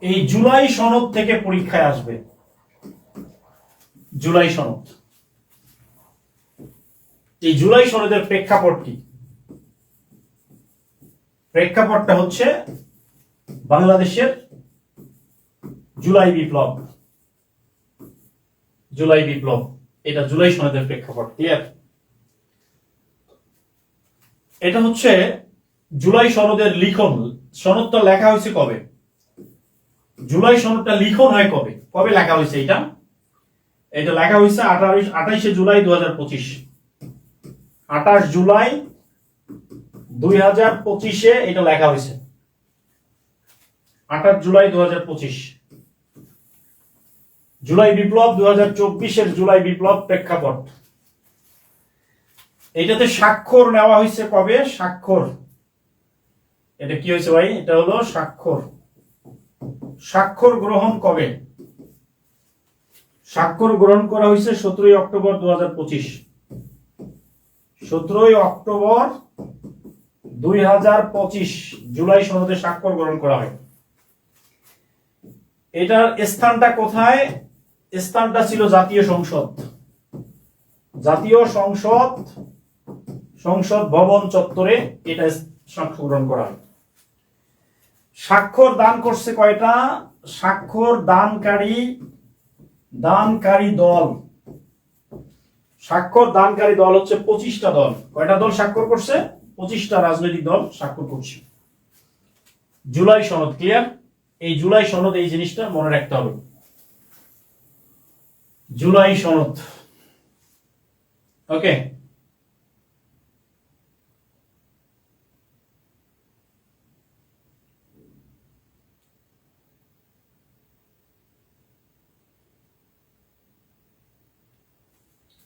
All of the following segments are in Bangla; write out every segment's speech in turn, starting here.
এই জুলাই সনদ থেকে পরীক্ষায় আসবে। জুলাই সনদ। এই জুলাই সনদের প্রেক্ষাপট কি? প্রেক্ষাপটটা হচ্ছে বাংলাদেশের জুলাই বিপ্লব। জুলাই বিপ্লব। এটা জুলাই সনদের প্রেক্ষাপট ক্লিয়ার এটা হচ্ছে জুলাই সনদের লিখন। সনদটা লেখা হয়েছে কবে? জুলাই সনদটা লিখন হয় কবে? কবে লেখা হয়েছে এটা? এটা লেখা হয়েছে আঠাশ আঠাইশে জুলাই দু হাজার পঁচিশ। আঠাশ জুলাই দুই হাজার পঁচিশে এটা লেখা হয়েছে। আঠাশ জুলাই দু হাজার পঁচিশ। জুলাই বিপ্লব দু হাজার চব্বিশের জুলাই বিপ্লব প্রেক্ষাপট। এটাতে স্বাক্ষর নেওয়া হয়েছে কবে? স্বাক্ষর। এটা কি হয়েছে ভাই? এটা হলো স্বাক্ষর। স্বাক্ষর গ্রহণ কবে? স্বাক্ষর গ্রহণ করা হয়েছে সতেরোই অক্টোবর দু হাজার পঁচিশ। সতেরোই অক্টোবর দুই হাজার পঁচিশ, জুলাই সনদে স্বাক্ষর গ্রহণ করা হয়। এটার স্থানটা কোথায়? স্থানটা ছিল জাতীয় সংসদ। জাতীয় সংসদ সংসদ ভবন চত্বরে এটা স্বাক্ষর গ্রহণ করা হয়। স্বাক্ষর দান করছে কয়টা? স্বাক্ষর দানকারী দানকারী দল। স্বাক্ষর দানকারী দল হচ্ছে পঁচিশটা দল। কয়টা দল স্বাক্ষর করছে? পঁচিশটা রাজনৈতিক দল স্বাক্ষর করছে। জুলাই সনদ, ক্লিয়ার? এই জুলাই সনদ, এই জিনিসটা মনে রাখতে হবে। জুলাই সনদ। ওকে?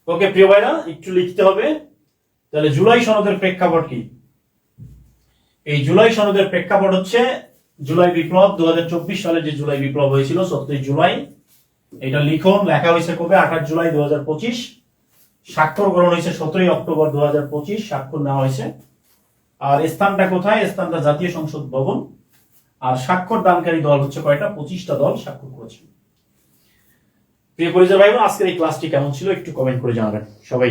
ওকে, প্রিয় ভাইরা, একটু লিখতে হবে। তাহলে জুলাই সনদের প্রেক্ষাপট কি? এই জুলাই সনদের প্রেক্ষাপট হচ্ছে জুলাই বিপ্লব দু সালে যে জুলাই বিপ্লব হয়েছিল সত্যি জুলাই। এটা লিখন, লেখা হয়েছে কবে? আঠাশ জুলাই দু হাজার পঁচিশ। স্বাক্ষর গ্রহণ হয়েছে সতেরোই অক্টোবর দু হাজার পঁচিশ, স্বাক্ষর নেওয়া হয়েছে। আর স্থানটা কোথায়? স্থানটা জাতীয় সংসদ ভবন। আর স্বাক্ষর দানকারী দল হচ্ছে কয়টা? পঁচিশটা দল স্বাক্ষর করেছে। প্রিয় পরিচয় ভাই আজকের এই ক্লাসটি কেমন ছিল? একটু কমেন্ট করে জানাবেন। সবাই